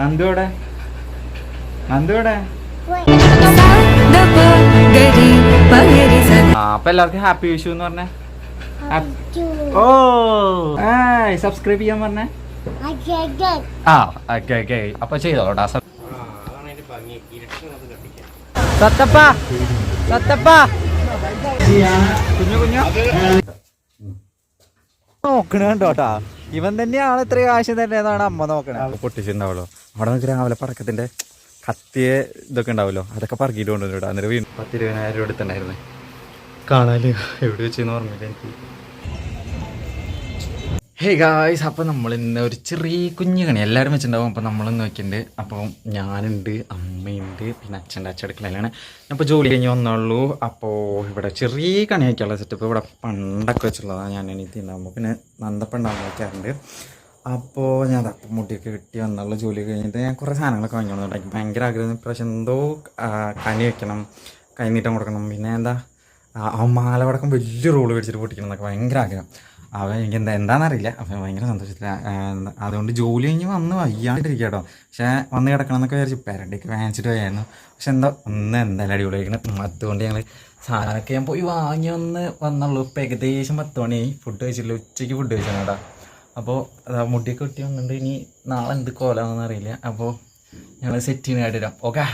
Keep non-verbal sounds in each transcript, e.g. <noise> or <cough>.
നന്ദു എവിടെ? ആ അപ്പൊ എല്ലാവർക്കും ഹാപ്പി വിഷു എന്ന് പറഞ്ഞേ. ഓ. സബ്സ്ക്രൈബ് ചെയ്യാൻ പറഞ്ഞേ. ആ ഓക്കെ ഓക്കെ. അപ്പൊ ചെയ്തോട്ടാ സത്തപ്പ സത്തപ്പ. കുഞ്ഞു കുഞ്ഞു. നോക്കണോട്ടാ ഇവൻ തന്നെയാണ് ഇത്ര കാശ് തന്നെയെന്നാണ് അമ്മ നോക്കണേ. പൊട്ടിച്ചിണ്ടാവല്ലോ അവിടെ നമുക്ക് രാവിലെ പടക്കത്തിന്റെ കത്തിയെ ഇതൊക്കെ ഉണ്ടാവുമല്ലോ. അതൊക്കെ പറക്കിയിട്ട് കൊണ്ടുവന്നിട്ടാ അന്നേരം വീണ്ടും പത്തിരുപതിനായിരം രൂപ എടുത്തിട്ടുണ്ടായിരുന്നു. കാണാൽ എവിടെ വെച്ചെന്ന് ഓർമ്മയില്ല എനിക്ക്. ഹേ ഗായ്സ് അപ്പോൾ നമ്മൾ ഇന്ന് ഒരു ചെറിയ കുഞ്ഞു കണി എല്ലാവരും വെച്ചിട്ടുണ്ടാവും. അപ്പോൾ നമ്മളൊന്ന് വെക്കുന്നുണ്ട് അപ്പോൾ ഞാനുണ്ട് അമ്മയുണ്ട് പിന്നെ അച്ഛന്റെ അച്ചടുക്കളയിലാണ് ഞാൻ ഇപ്പോൾ ജോലി കഴിഞ്ഞ് വന്നുള്ളൂ അപ്പോൾ ഇവിടെ ചെറിയ കണി വയ്ക്കാനുള്ള സെറ്റപ്പ് ഇവിടെ പണ്ടൊക്കെ വെച്ചുള്ളതാണ് ഞാൻ എനിക്ക് ഉണ്ടാകുമ്പോൾ പിന്നെ നന്ദപ്പണ്ടാകുമ്പോൾ വയ്ക്കാറുണ്ട് അപ്പോൾ ഞാൻ അപ്പം മുട്ടിയൊക്കെ കിട്ടി വന്നുള്ള ജോലി കഴിഞ്ഞിട്ട് ഞാൻ കുറേ സാധനങ്ങളൊക്കെ വാങ്ങിക്കൊണ്ടു എനിക്ക് ഭയങ്കര ആഗ്രഹം. ഇപ്രാവശ്യം എന്തോ കണി വെക്കണം കൈനീട്ടം കൊടുക്കണം. പിന്നെ എന്താ ആ മാല വടക്കം വലിയ റോൾ മേടിച്ചിട്ട് പൊട്ടിക്കണം എന്നൊക്കെ ഭയങ്കര ആഗ്രഹം. അവൻ എനിക്ക് എന്താ എന്താണെന്നറിയില്ല. അപ്പം ഭയങ്കര സന്തോഷത്തില്ല അതുകൊണ്ട് ജോലി കഴിഞ്ഞ് വന്ന് വയ്യാണ്ടിരിക്കുക കേട്ടോ പക്ഷേ വന്ന് കിടക്കണം എന്നൊക്കെ വിചാരിച്ചു പെരടിക്ക് വാങ്ങിച്ചിട്ട് പോയായിരുന്നു. പക്ഷെ എന്താ ഒന്ന് എന്തായാലും അടിപൊളിയായിരിക്കണം അതുകൊണ്ട് ഞങ്ങൾ സാധനമൊക്കെ ഞാൻ പോയി വാങ്ങി വന്ന് വന്നുള്ളൂ. ഇപ്പം ഏകദേശം പത്ത് മണിയായി ഫുഡ് കഴിച്ചില്ല ഉച്ചയ്ക്ക് ഫുഡ് കഴിച്ചാണ് കേട്ടോ അപ്പോൾ മുടിയൊക്കെ കിട്ടി വന്നിട്ട് ഇനി നാളെ എന്ത് കോലാണെന്ന് അറിയില്ല അപ്പോൾ ഞങ്ങൾ സെറ്റ് ചെയ്യാനായിട്ട് വരാം. ഓക്കെ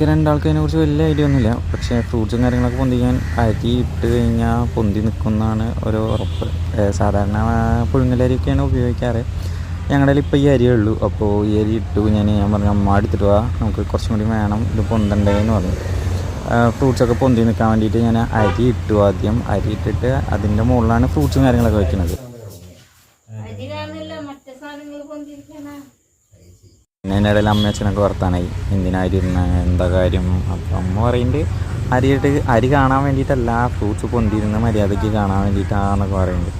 നമുക്ക് രണ്ടാൾക്ക് അതിനെക്കുറിച്ച് വലിയ ഐഡിയ ഒന്നുമില്ല. പക്ഷേ ഫ്രൂട്ട്സും കാര്യങ്ങളൊക്കെ പൊന്തിക്കാൻ അരി ഇട്ട് കഴിഞ്ഞാൽ പൊന്തി നിൽക്കുന്നതാണ് ഒരു ഉറപ്പ്. സാധാരണ പുഴുങ്ങലരിയൊക്കെയാണ് ഉപയോഗിക്കാറ്. ഞങ്ങളുടെ ഇപ്പോൾ ഈ അരിയേ ഉള്ളൂ. അപ്പോൾ ഈ അരി ഇട്ടു ഞാൻ ഞാൻ പറഞ്ഞു അമ്മ എടുത്തിട്ട് വാ. നമുക്ക് കുറച്ചും കൂടി വേണം ഇത് പൊന്തണ്ടേന്ന് പറഞ്ഞു. ഫ്രൂട്ട്സൊക്കെ പൊന്തി നിൽക്കാൻ വേണ്ടിയിട്ട് ഞാൻ അരി ഇട്ടു ആദ്യം. അരി ഇട്ടിട്ട് അതിന്റെ മുകളിലാണ് ഫ്രൂട്ട്സും കാര്യങ്ങളൊക്കെ വെക്കുന്നത് പിന്നെ അതിനിടയിൽ അമ്മയച്ഛനൊക്കെ വർത്താനായി. എന്തിനാ ഇരുന്ന എന്താ കാര്യം? അപ്പം അമ്മ പറയുന്നുണ്ട് അരിയിട്ട് അരി കാണാൻ വേണ്ടിയിട്ടല്ല ഫ്രൂട്ട്സ് പൊന്തിരുന്ന മര്യാദയ്ക്ക് കാണാൻ വേണ്ടിയിട്ടാണെന്നൊക്കെ പറയുന്നുണ്ട്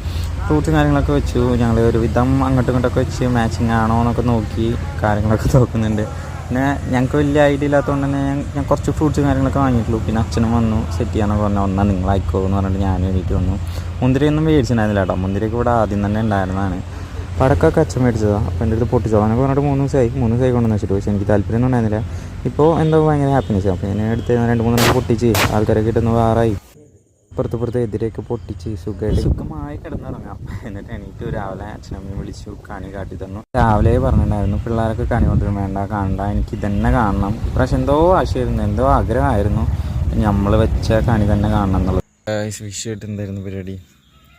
ഫ്രൂട്ട്സും കാര്യങ്ങളൊക്കെ വെച്ചു ഞങ്ങൾ ഒരുവിധം അങ്ങോട്ടും ഇങ്ങോട്ടൊക്കെ വെച്ച് മാച്ചിങ് ആണോ എന്നൊക്കെ നോക്കി കാര്യങ്ങളൊക്കെ നോക്കുന്നുണ്ട്. പിന്നെ ഞങ്ങൾക്ക് വലിയ ഐഡിയ ഇല്ലാത്തതുകൊണ്ട് തന്നെ ഞാൻ കുറച്ച് ഫ്രൂട്ട്സും കാര്യങ്ങളൊക്കെ വാങ്ങിയിട്ടുള്ളൂ. പിന്നെ അച്ഛനും വന്നു സെറ്റ് ചെയ്യാനൊക്കെ പറഞ്ഞു. ഒന്നാ നിങ്ങളായിക്കോ എന്ന് പറഞ്ഞിട്ട് ഞാൻ വേണ്ടിയിട്ട് വന്നു. മുന്തിരിയൊന്നും മേടിച്ചിട്ടുണ്ടായിരുന്നില്ല കേട്ടോ. മുന്തിരിയൊക്കെ ഇവിടെ ആദ്യം തന്നെ ഉണ്ടായിരുന്നതാണ്. പടക്കമൊക്കെ അച്ഛൻ മേടിച്ചതാണ് അപ്പോൾ എന്റെ അടുത്ത് പൊട്ടിച്ചോ എന്നൊക്കെ പറഞ്ഞിട്ട് മൂന്ന് ദിവസമായി. മൂന്ന് ദിവസമായി കൊണ്ടുവന്ന് വെച്ചിട്ട്. പക്ഷേ എനിക്ക് താല്പര്യമൊന്നും ഉണ്ടായിരുന്നില്ല. ഇപ്പോൾ എന്തോ ഭയങ്കര ഹാപ്പിനെസ് അപ്പോൾ ഞാൻ എടുത്ത് രണ്ട് മൂന്നെണ്ണം പൊട്ടിച്ച് ആൾക്കാരൊക്കെ കിട്ടുന്ന വേറായി. പുറത്ത് പുറത്ത് എതിരെയൊക്കെ പൊട്ടിച്ച് സുഖമായിട്ട് സുഖമായി കിടന്നിറങ്ങാം. എന്നിട്ട് എനിക്ക് രാവിലെ അച്ഛനമ്മയും വിളിച്ചു കണി കാട്ടി തന്നു. രാവിലെ പറഞ്ഞിട്ടുണ്ടായിരുന്നു പിള്ളേരൊക്കെ കണി കൊണ്ടുവരും. വേണ്ട കാണണ്ട. എനിക്ക് ഇതന്നെ കാണണം. ഇപ്രാവശ്യം എന്തോ ആശയമായിരുന്നു എന്തോ ആഗ്രഹമായിരുന്നു. നമ്മൾ വെച്ച കണി തന്നെ കാണണം എന്നുള്ളത്. വിഷയമായിട്ട് എന്തായിരുന്നു പരിപാടി?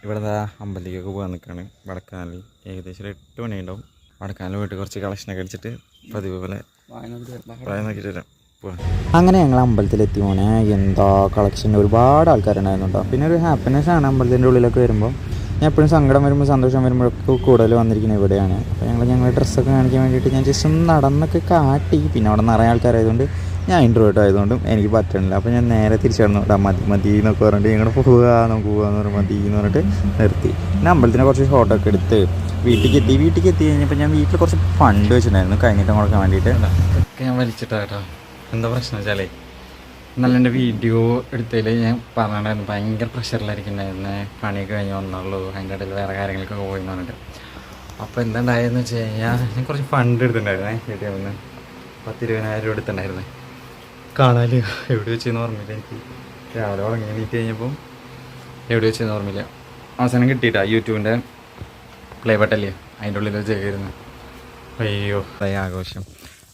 ഇവിടെ ദാ അമ്പലത്തിലേക്കൊക്കെ പോകാൻ നിൽക്കുകയാണ് വടക്കാനിൽ ഏകദേശം ഒരു എട്ട് മണിയുണ്ടാവും. വടക്കാനിൽ പോയിട്ട് കുറച്ച് കളക്ഷനൊക്കെ അടിച്ചിട്ട് പതിവ് പോലെ നോക്കിയിട്ട് വരാം. അങ്ങനെ ഞങ്ങൾ അമ്പലത്തിലെത്തി മോനെ. എന്താ കളക്ഷൻ? ഒരുപാട് ആൾക്കാരുണ്ടായിരുന്നു പിന്നെ ഒരു ഹാപ്പിനെസ് ആണ് അമ്പലത്തിന്റെ ഉള്ളിലൊക്കെ വരുമ്പോൾ ഞാൻ എപ്പോഴും സങ്കടം വരുമ്പോൾ സന്തോഷം വരുമ്പോഴൊക്കെ കൂടുതൽ വന്നിരിക്കുന്നത് ഇവിടെയാണ്. അപ്പോൾ ഞങ്ങൾ ഞങ്ങളുടെ ഡ്രസ്സൊക്കെ കാണിക്കാൻ വേണ്ടിയിട്ട് ഞാൻ ജസ്റ്റ് ഒന്ന് നടന്നൊക്കെ കാട്ടി. പിന്നെ അവിടെ നിറയെ ആൾക്കാരായതുകൊണ്ട് ഞാൻ ഇൻട്രോവേർട്ട് ആയതുകൊണ്ടും എനിക്ക് പറ്റണില്ല. അപ്പോൾ ഞാൻ നേരെ തിരിച്ചു കേട്ടോ മതി മതി എന്നൊക്കെ പറഞ്ഞിട്ട് ഞങ്ങൾ പോവുക നമുക്ക് പോകാന്ന് പറഞ്ഞ് മതി എന്ന് പറഞ്ഞിട്ട് നിർത്തി. പിന്നെ അമ്പലത്തിനെ കുറച്ച് ഫോട്ടോ ഒക്കെ എടുത്ത് വീട്ടിലേക്ക് എത്തി. വീട്ടിലേക്ക് എത്തി കഴിഞ്ഞപ്പോൾ ഞാൻ വീട്ടിൽ കുറച്ച് ഫണ്ട് വെച്ചിട്ടുണ്ടായിരുന്നു. കഴിഞ്ഞിട്ട് കൊടുക്കാൻ വേണ്ടിയിട്ട്. ഞാൻ വലിച്ചിട്ടാ കേട്ടോ എന്താ പ്രശ്നം വെച്ചാലേ നല്ല എന്റെ വീഡിയോ എടുത്തതിൽ ഞാൻ പറഞ്ഞിട്ടുണ്ടായിരുന്നു ഭയങ്കര പ്രഷറിലായിരിക്കുന്നുണ്ടായിരുന്നു പണിയൊക്കെ കഴിഞ്ഞ് വന്നുള്ളൂ അതിന്റെ ഇടയിൽ വേറെ കാര്യങ്ങളൊക്കെ പോയി പറഞ്ഞിട്ട്. അപ്പോൾ എന്തുണ്ടായെന്ന് വെച്ച് കഴിഞ്ഞാൽ ഞാൻ കുറച്ച് ഫണ്ട് എടുത്തിട്ടുണ്ടായിരുന്നേ. വീട്ടിൽ നിന്ന് പത്തിരുപതിനായിരം രൂപ എടുത്തിട്ടുണ്ടായിരുന്നേ. കാണാൽ? എവിടെ വെച്ചെന്ന് ഓർമ്മയില്ല എനിക്ക്. രാവിലെ ഉറങ്ങി എണീറ്റ് കഴിഞ്ഞപ്പം എവിടെ വെച്ചെന്ന് ഓർമ്മയില്ല. അവസാനം കിട്ടിയിട്ടാ യൂട്യൂബിന്റെ പ്ലേ ബട്ടല്ലേ അതിന്റെ ഉള്ളിൽ ചെയ്യുന്നു അയ്യോ. അതായി ആഘോഷം.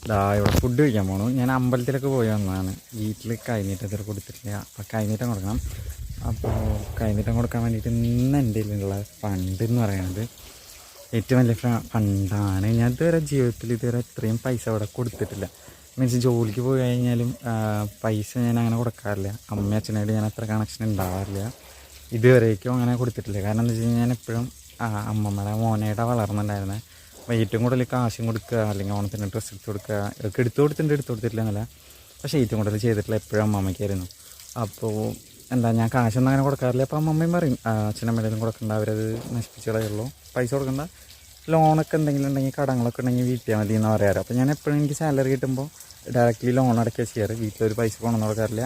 ദാ ഇവിടെ ഫുഡ് കഴിക്കാൻ പോണു. ഞാൻ അമ്പലത്തിലൊക്കെ പോയി വന്നതാണ്. വീട്ടിൽ കൈനീട്ടം ഇതുവരെ കൊടുത്തിട്ടില്ല. അപ്പോൾ കൈനീട്ടം കൊടുക്കണം. അപ്പോൾ കൈനീട്ടം കൊടുക്കാൻ വേണ്ടിയിട്ട് ഇന്ന് എന്റെ ഉള്ള ഫണ്ട് എന്ന് പറയുന്നത് ഏറ്റവും വലിയ ഫണ്ടാണ് ഞാൻ ഇതുവരെ ജീവിതത്തിൽ ഇതുവരെ ഇത്രയും പൈസ അവിടെ കൊടുത്തിട്ടില്ല. മീൻസ് ജോലിക്ക് പോയി കഴിഞ്ഞാലും പൈസ ഞാൻ അങ്ങനെ കൊടുക്കാറില്ല. അമ്മ അച്ഛനായിട്ട് ഞാൻ അത്ര കണക്ഷൻ ഉണ്ടാവാറില്ല. ഇതുവരേക്കും അങ്ങനെ കൊടുത്തിട്ടില്ല. കാരണം എന്താ വെച്ച് കഴിഞ്ഞാൽ ഞാൻ എപ്പോഴും അമ്മമ്മയുടെ മോനയുടെ വളർന്നുണ്ടായിരുന്നത് അപ്പോൾ ഏറ്റവും കൂടുതൽ കാശും കൊടുക്കുക അല്ലെങ്കിൽ ഓണത്തിന് ഡ്രസ്സ് എടുത്ത് കൊടുക്കുക ഒക്കെ എടുത്തു കൊടുത്തിട്ടുണ്ട് എടുത്തു കൊടുത്തിട്ടില്ല എന്നല്ല പക്ഷേ ഏറ്റവും കൂടുതൽ ചെയ്തിട്ടുള്ള എപ്പോഴും അമ്മമ്മയ്ക്കായിരുന്നു. അപ്പോൾ എന്താ ഞാൻ കാശൊന്നും അങ്ങനെ കൊടുക്കാറില്ല. അപ്പോൾ അമ്മമ്മയും പറയും അച്ഛനും അച്ഛനമ്മയുടെയും കൊടുക്കണ്ട അവരത് നശിപ്പിച്ച് കളയുള്ളൂ. പൈസ കൊടുക്കണ്ട. ലോണൊക്കെ എന്തെങ്കിലും ഉണ്ടെങ്കിൽ കടങ്ങളൊക്കെ ഉണ്ടെങ്കിൽ വീട്ടിയാൽ മതി എന്ന് പറയാറ്. അപ്പോൾ ഞാൻ എപ്പോഴും എനിക്ക് സാലറി കിട്ടുമ്പോൾ ഡയറക്റ്റ്ലി ലോൺ അടക്കുക ചെയ്യാറ് വീട്ടിലൊരു പൈസ പോകണം നടക്കാറില്ല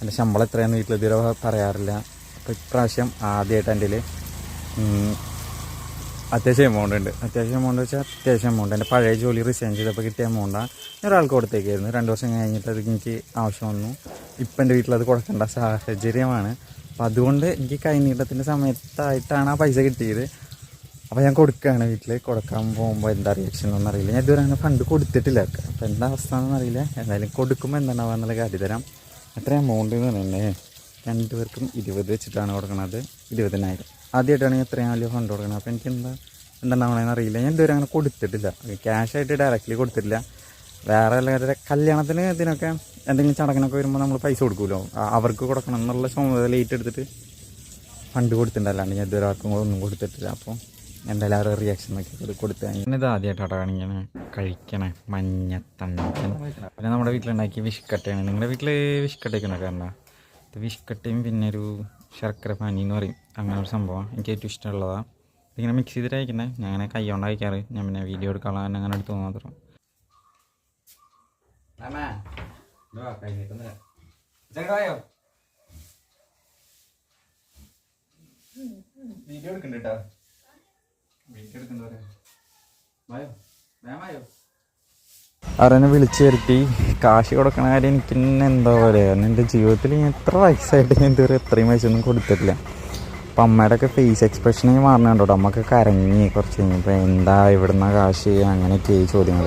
എന്റെ ശമ്പളം എത്രയാണെന്ന് വീട്ടിൽ ഇതുവരെ പറയാറില്ല. അപ്പോൾ ഇപ്രാവശ്യം ആദ്യമായിട്ട് എന്റെ അത്യാവശ്യം എമൗണ്ട് ഉണ്ട്. അത്യാവശ്യം എമൗണ്ട് വെച്ചാൽ അത്യാവശ്യം എമൗണ്ട് എന്റെ പഴയ ജോലി റിസൈൻ ചെയ്തപ്പോൾ കിട്ടിയ എമൗണ്ടാണ് ഞാൻ ഒരാൾക്ക് കൊടുത്തേക്കായിരുന്നു. രണ്ട് വർഷം കഴിഞ്ഞിട്ട് അത് എനിക്ക് ആവശ്യം വന്നു. ഇപ്പം എന്റെ വീട്ടിലത് കൊടുക്കേണ്ട സാഹചര്യമാണ്. അപ്പം അതുകൊണ്ട് എനിക്ക് കൈനീട്ടത്തിന്റെ സമയത്തായിട്ടാണ് ആ പൈസ കിട്ടിയത്. അപ്പോൾ ഞാൻ കൊടുക്കുകയാണ് വീട്ടിൽ കൊടുക്കാൻ പോകുമ്പോൾ എന്താ റിയാക്ഷൻ എന്നൊന്നും അറിയില്ല. ഞാൻ ഇതുവരെ അങ്ങനെ ഫണ്ട് കൊടുത്തിട്ടില്ല. അപ്പോൾ എന്താ അവസ്ഥ എന്നൊന്നും അറിയില്ല. എന്തായാലും കൊടുക്കുമ്പോൾ എന്താണാവുക എന്നുള്ള കാര്യം തരാം. എത്ര എമൗണ്ട് എന്ന് പറയുന്നത് രണ്ട് പേർക്കും ഇരുപത് വെച്ചിട്ടാണ് കൊടുക്കുന്നത് ഇരുപതിനായിരം. ആദ്യമായിട്ടാണ് ഇത്രയും വലിയ ഫണ്ട് കൊടുക്കുന്നത് അപ്പോൾ എനിക്ക് എന്താ എന്താണാവണമെന്ന് അറിയില്ല. ഞാൻ ഇതുവരെ അങ്ങനെ കൊടുത്തിട്ടില്ല. ക്യാഷ് ആയിട്ട് ഡയറക്റ്റ്ലി കൊടുത്തിട്ടില്ല. വേറെ അല്ലാതെ കല്യാണത്തിന് ഇതിനൊക്കെ എന്തെങ്കിലും ചടങ്ങിനൊക്കെ വരുമ്പോൾ നമ്മൾ പൈസ കൊടുക്കുമല്ലോ അവർക്ക് കൊടുക്കണം എന്നുള്ള ചുമതല ഏറ്റെടുത്തിട്ട് ഫണ്ട് കൊടുത്തിട്ടുണ്ടല്ലാണ്ട് ഞാൻ ഇതുവരെ ആർക്കും ഒന്നും കൊടുത്തിട്ടില്ല. അപ്പോൾ എന്തായാലും എല്ലാവരുടെ റിയാക്ഷൻ നോക്കി കൊടുത്ത് ഇത് ആദ്യമായിട്ടാണ് കാണിക്കണേ. കഴിക്കണേ. മഞ്ഞത്തണ്ണ പിന്നെ നമ്മുടെ വീട്ടിലുണ്ടാക്കിയ വിഷ്കട്ടയാണ്. നിങ്ങളുടെ വീട്ടിൽ വിഷ്കട്ടയൊക്കെ ഉണ്ടാക്കാറുണ്ടോ ഇത് വിഷ്കട്ടയും പിന്നെ ഒരു ശർക്കര പാനി എന്ന് പറയും. അങ്ങനെ ഒരു സംഭവം. എനിക്ക് ഏറ്റവും ഇഷ്ടമുള്ളതാണ് ഇങ്ങനെ മിക്സ് ചെയ്തിട്ട് അയക്കുന്നത് ഞാൻ അങ്ങനെ കൈ കൊണ്ട് അയക്കാറ് ഞാൻ പിന്നെ വീഡിയോ എടുക്കാനുള്ള തന്നെ അങ്ങനെ എടുത്തു മാത്രം. വീഡിയോ എടുക്കണ്ട കേട്ടോ. അവരെന്നെ വിളിച്ചു വരുത്തി. കാശ് കൊടുക്കണ കാര്യം എനിക്ക് തന്നെ എന്താ പറയുക എന്റെ ജീവിതത്തിൽ ഞാൻ എത്ര വയസ്സായിട്ട് ഞാൻ ഇതുവരെ എത്രയും പൈസയൊന്നും കൊടുത്തിട്ടില്ല. അപ്പം അമ്മയുടെ ഒക്കെ ഫേസ് എക്സ്പ്രഷനൊക്കെ മാറണുണ്ടോ അമ്മയ്ക്ക് കരഞ്ഞി കുറച്ച് കഴിഞ്ഞപ്പോൾ എന്താ ഇവിടുന്ന കാശ് അങ്ങനെയൊക്കെ ഈ ചോദ്യങ്ങൾ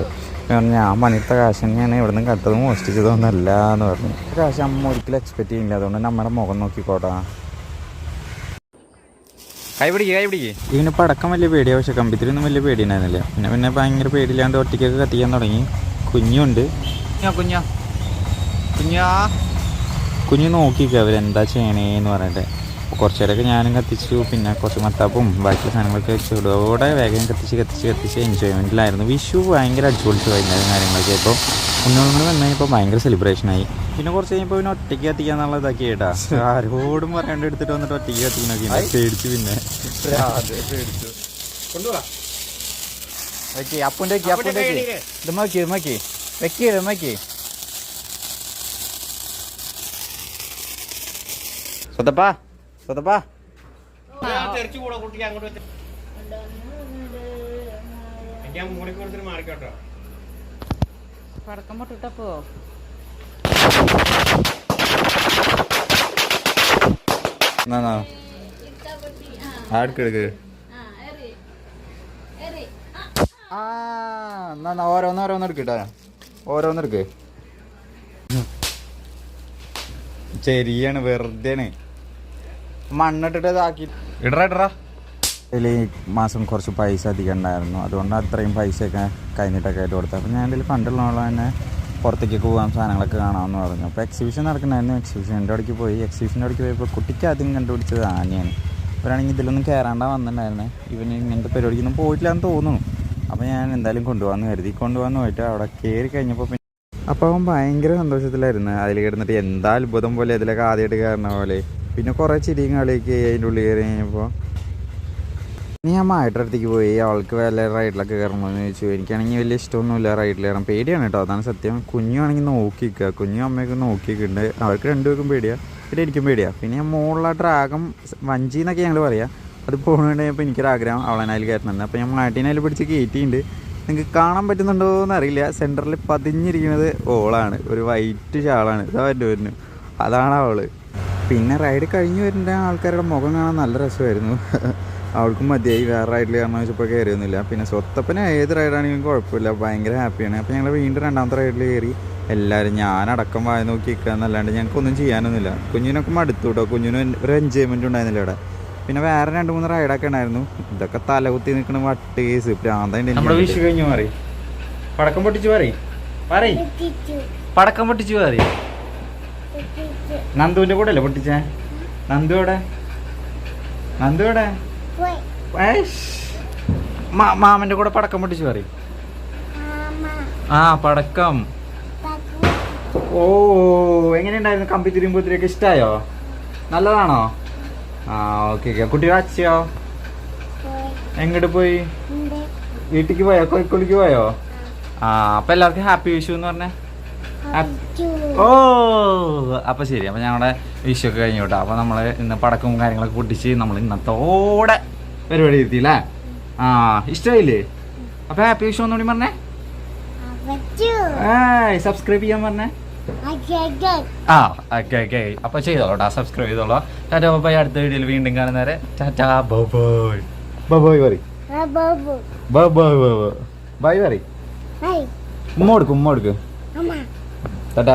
ഞാൻ ഞാൻ പണിത്ത കാശ് തന്നെയാണ് ഇവിടുന്ന് കട്ടത് മോഷ്ടിച്ചതൊന്നല്ല എന്ന് പറഞ്ഞു. കാശ് അമ്മ ഒരിക്കലും എക്സ്പെക്ട് ചെയ്യില്ല അതുകൊണ്ട് നമ്മുടെ മുഖം നോക്കിക്കോട്ടാ. ഇതിന് പടക്കം വലിയ പേടിയാണ് പക്ഷെ കമ്പിത്തിരിയൊന്നും വലിയ പേടി ഉണ്ടായിരുന്നില്ല പിന്നെ പിന്നെ ഭയങ്കര പേടിയില്ലാണ്ട് ഒറ്റയ്ക്കൊക്കെ കത്തിക്കാൻ തുടങ്ങി. കുഞ്ഞുണ്ട്. കുഞ്ഞാ നോക്കിക്കുക അവരെന്താ ചെയ്യണേന്ന് പറഞ്ഞിട്ട്. കുറച്ച് നേരമൊക്കെ ഞാനും കത്തിച്ചു പിന്നെ കുറച്ച് മത്താപ്പും ബാക്കിയുള്ള സാധനങ്ങളൊക്കെ ചൂടോടെ വേഗം കത്തിച്ച് കത്തിച്ച് കത്തിച്ച് എൻജോയ്മെന്റിലായിരുന്നു വിഷു ഭയങ്കര അടിച്ചുപൊളിച്ച് കഴിഞ്ഞാൽ കാര്യങ്ങളൊക്കെ ഇപ്പോൾ ഉണ്ണുകൾ വന്നു കഴിഞ്ഞപ്പോൾ ഭയങ്കര സെലിബ്രേഷനായി പിന്നെ കുറച്ച് കഴിഞ്ഞപ്പോൾ പിന്നെ ഒറ്റയ്ക്ക് കത്തിക്കാന്നുള്ള ഇതാക്കി കേട്ടാ. <laughs> ആരോടും പറയാണ്ട് എടുത്തിട്ട് വന്നിട്ട് ഒറ്റയ്ക്ക് കത്തിക്കണൊക്കെ പേടിച്ച് പിന്നെ. വെക്കി അപ്പുന്റെ വെക്കി അപ്പുന്റെ വെക്കി. ഇത് നോക്കി ഇത് മക്കി വെക്കി ഇത് സ്വതപ്പാ സ്വതപ്പാ. കൂടെ എനിക്ക് ആ മൂടി മാറിക്കോട്ടോ പടക്കം പൊട്ടിട്ടപ്പോ എന്നാ എന്നാ? ആടുക്ക് എടുക്ക് ആ എന്നാ ഓരോന്ന് ഓരോന്ന് എടുക്കട്ടാ ഓരോന്ന് എടുക്ക്. ശരിയാണ് വെറുതെയാണ്. മണ്ണിട്ടിട്ട് ഇതാക്കി. ഇടറ ഇടറ. ഇതിൽ ഈ മാസം കുറച്ച് പൈസ അധികം ഉണ്ടായിരുന്നു അതുകൊണ്ട് അത്രയും പൈസയൊക്കെ കഴിഞ്ഞിട്ടൊക്കെ ആയിട്ട് കൊടുത്തത് അപ്പോൾ ഞാൻ എന്റെ ഫണ്ടുള്ളതുകൊണ്ട് തന്നെ പുറത്തേക്ക് പോകാൻ സാധനങ്ങളൊക്കെ കാണാമെന്ന് പറഞ്ഞു. അപ്പോൾ എക്സിബിഷൻ നടക്കണമായിരുന്നു എക്സിബിഷന്റെ അവിടേക്ക് പോയി. എക്സിബിഷന്റെ അവിടേക്ക് പോയപ്പോൾ കുട്ടിക്ക് ആദ്യം കണ്ടുപിടിച്ചത് ആനയാണ്. ഇവരാണെങ്കിൽ ഇതിലൊന്നും കയറാണ്ട വന്നിട്ടുണ്ടായിരുന്നേ. ഇവന് ഇങ്ങനത്തെ പരിപാടിക്കൊന്നും പോയിട്ടില്ല എന്ന് തോന്നുന്നു. അപ്പോൾ ഞാൻ എന്തായാലും കൊണ്ടുപോകാമെന്ന് കരുതി. കൊണ്ടുപോകാമെന്ന് പോയിട്ട് അവിടെ കയറി കഴിഞ്ഞപ്പോൾ പിന്നെ അപ്പോൾ അവൻ ഭയങ്കര സന്തോഷത്തിലായിരുന്നു. അതിൽ കിടന്നിട്ട് എന്താ അത്ഭുതം പോലെ അതിലൊക്കെ ആദ്യമായിട്ട് കയറുന്ന പോലെ. പിന്നെ കുറേ ചിരിയും കളിയൊക്കെ അതിന്റെ ഉള്ളിൽ കയറി കഴിഞ്ഞപ്പോൾ ഞാൻ മായിട്ട് അടുത്തേക്ക് പോയി അവൾക്ക് വല്ല റൈഡിലൊക്കെ കയറണമെന്ന് ചോദിച്ചു. എനിക്കാണെങ്കിൽ വലിയ ഇഷ്ടമൊന്നുമില്ല റൈഡിൽ കയറാൻ പേടിയാണ് കേട്ടോ അതാണ് സത്യം. കുഞ്ഞാണെങ്കിൽ നോക്കി നിൽക്കുക കുഞ്ഞും അമ്മയൊക്കെ നോക്കി നിൽക്കുന്നുണ്ട് അവർക്ക് രണ്ടുപേർക്കും പേടിയാണ് പിന്നെ എനിക്കും പേടിയാണ് പിന്നെ ഞാൻ മുകളിലെ ഡ്രാഗം വഞ്ചി എന്നൊക്കെ ഞങ്ങൾ പറയാം. അത് പോകുന്നുണ്ടെങ്കിൽ എനിക്കൊരാഗ്രഹം അവളെനായിൽ കയറ്റുന്നുണ്ട് അപ്പോൾ ഞാൻ മാട്ടീനതിൽ പിടിച്ച് കയറ്റിയിട്ടുണ്ട് നിങ്ങൾക്ക് കാണാൻ പറ്റുന്നുണ്ടോ എന്ന് അറിയില്ല. സെന്ററിൽ പതിഞ്ഞിരിക്കുന്നത് ഓളാണ്. ഒരു വൈറ്റ് ഷാളാണ്. ഇതാ എന്റെ വരുന്നു. അതാണ് അവൾ. പിന്നെ റൈഡ് കഴിഞ്ഞ് വരുന്ന ആൾക്കാരുടെ മുഖം കാണാൻ നല്ല രസമായിരുന്നു. അവൾക്കും മതിയായി. വേറെ റൈഡിൽ കാരണം വെച്ചപ്പോൾ കയറിയൊന്നുമില്ല. പിന്നെ സ്വത്തപ്പന ഏത് റൈഡാണെങ്കിലും കുഴപ്പമില്ല. ഭയങ്കര ഹാപ്പിയാണ് അപ്പോൾ ഞങ്ങൾ വീണ്ടും രണ്ടാമത്തെ റൈഡിൽ കയറി. എല്ലാവരും ഞാനടക്കം വായ നോക്കി നിൽക്കുക എന്നല്ലാണ്ട് ഞങ്ങൾക്കൊന്നും ചെയ്യാനൊന്നുമില്ല. കുഞ്ഞിനൊക്കെ മടുത്തു കേട്ടോ കുഞ്ഞിന് ഒരു എൻജോയ്മെന്റ് ഉണ്ടായിരുന്നില്ല ഇവിടെ പിന്നെ വേറെ രണ്ട് മൂന്ന് റൈഡൊക്കെ ഉണ്ടായിരുന്നു. ഇതൊക്കെ തലകുത്തി നിൽക്കണ വട്ട് കേസ് നമ്മുടെ വിഷു കഴിഞ്ഞു മാറി. പടക്കം പൊട്ടിച്ചു മാറി. പറയും പടക്കം പൊട്ടിച്ചു മാറി. നന്ദുവിന്റെ കൂടെ അല്ലേ പൊട്ടിച്ചേ? നന്ദു എവിടെ? നന്ദു എവിടെ? മാമന്റെ കൂടെ പടക്കം പൊട്ടിച്ചു പറയും. ആ പടക്കം. ഓ എങ്ങനെയുണ്ടായിരുന്നു കമ്പി തിരുമ്പോത്തിരിയൊക്കെ ഇഷ്ടായോ? നല്ലതാണോ? ആ ഓക്കെ ഓക്കെ. കുട്ടിയുടെ അച്ഛയോ? എങ്ങോട്ട് പോയി? വീട്ടിക്ക് പോയോ? കോഴിക്കോളിക്ക് പോയോ? ആ അപ്പൊ എല്ലാവർക്കും ഹാപ്പി വിഷു എന്ന് പറഞ്ഞേ. ഓ അപ്പൊ ശരി. അപ്പൊ ഞങ്ങളുടെ വിഷു ഒക്കെ കഴിഞ്ഞു കേട്ടോ അപ്പൊ നമ്മൾ ഇന്ന് പടക്കവും കാര്യങ്ങളൊക്കെ പൊട്ടിച്ച് നമ്മൾ ഇന്നത്തോടെ പരിപാടി എത്തിയില്ലേ? ആ ഇഷ്ടമായില്ലേ അപ്പൊ ഹാപ്പി വിഷു ഒന്നുകൂടി പറഞ്ഞേ? സബ്സ്ക്രൈബ് ചെയ്യാൻ പറഞ്ഞേ? ആ ഓക്കെ ഓക്കെ. അപ്പൊ ചെയ്തോളൂ സബ്സ്ക്രൈബ് ചെയ്തോളൂ. ടാറ്റാ ബൈ അടുത്ത വീഡിയോയിൽ വീണ്ടും കാണുന്നേരെ ടാറ്റാ ബൈ ബൈ ബൈ പറ ബോബോയ് ബൈ ബൈ പറ ഉമ്മ കൊടുക്കും ഉമ്മ കൊടുക്കും. അമ്മ ടാറ്റാ